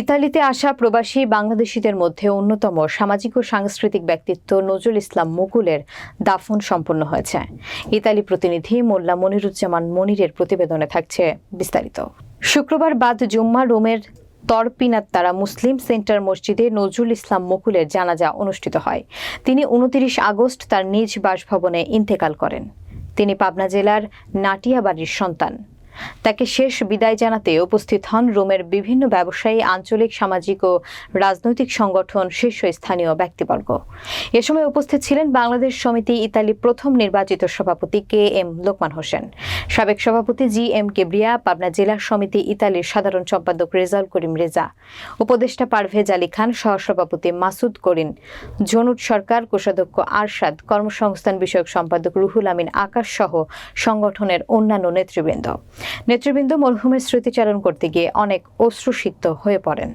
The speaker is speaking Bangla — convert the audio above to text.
ইতালিতে আসা প্রবাসী বাংলাদেশিদের মধ্যে অন্যতম সামাজিক ও সাংস্কৃতিক ব্যক্তিত্ব নজরুল ইসলাম মুকুলের দাফন সম্পন্ন হয়েছে। ইতালি প্রতিনিধি মোল্লা মনিরুজ্জামান মনিরের প্রতিবেদনে থাকছে বিস্তারিত। শুক্রবার বাদ জুম্মা রোমের তরপিনার তারা মুসলিম সেন্টার মসজিদে নজরুল ইসলাম মুকুলের জানাজা অনুষ্ঠিত হয়। তিনি উনতিরিশ আগস্ট তার নিজ বাসভবনে ইন্তেকাল করেন। তিনি পাবনা জেলার নাটিয়াবাড়ির সন্তান। তাকে শেষ বিদায় জানাতে উপস্থিত হন রোমের বিভিন্ন ব্যবসায়ী, আঞ্চলিক, সামাজিক ও রাজনৈতিক সংগঠন, শীর্ষস্থানীয় ব্যক্তিবর্গ। এ সময় উপস্থিত ছিলেন বাংলাদেশ সমিতি ইতালি প্রথম নির্বাচিত সভাপতি কে এম লোকমান হোসেন। সাবেক সভাপতি জি এম কেব্রিয়া, পাবনা জেলা সমিতি ইতালির সাধারণ সম্পাদক রেজাউল করিম রেজা। উপদেষ্টা পারভেজ আলী খান, সহসভাপতি মাসুদ করিন জনুট সরকার, কোষাধ্যক্ষ আরশাদ, কর্মসংস্থান বিষয়ক সম্পাদক রুহুল আমিন আকাশ সহ সংগঠনের অন্যান্য নেতৃবৃন্দ। নেতৃবৃন্দ মরহুমের স্মৃতিচারণ করতে গিয়ে অনেক অশ্রুসিক্ত হয়ে পড়েন।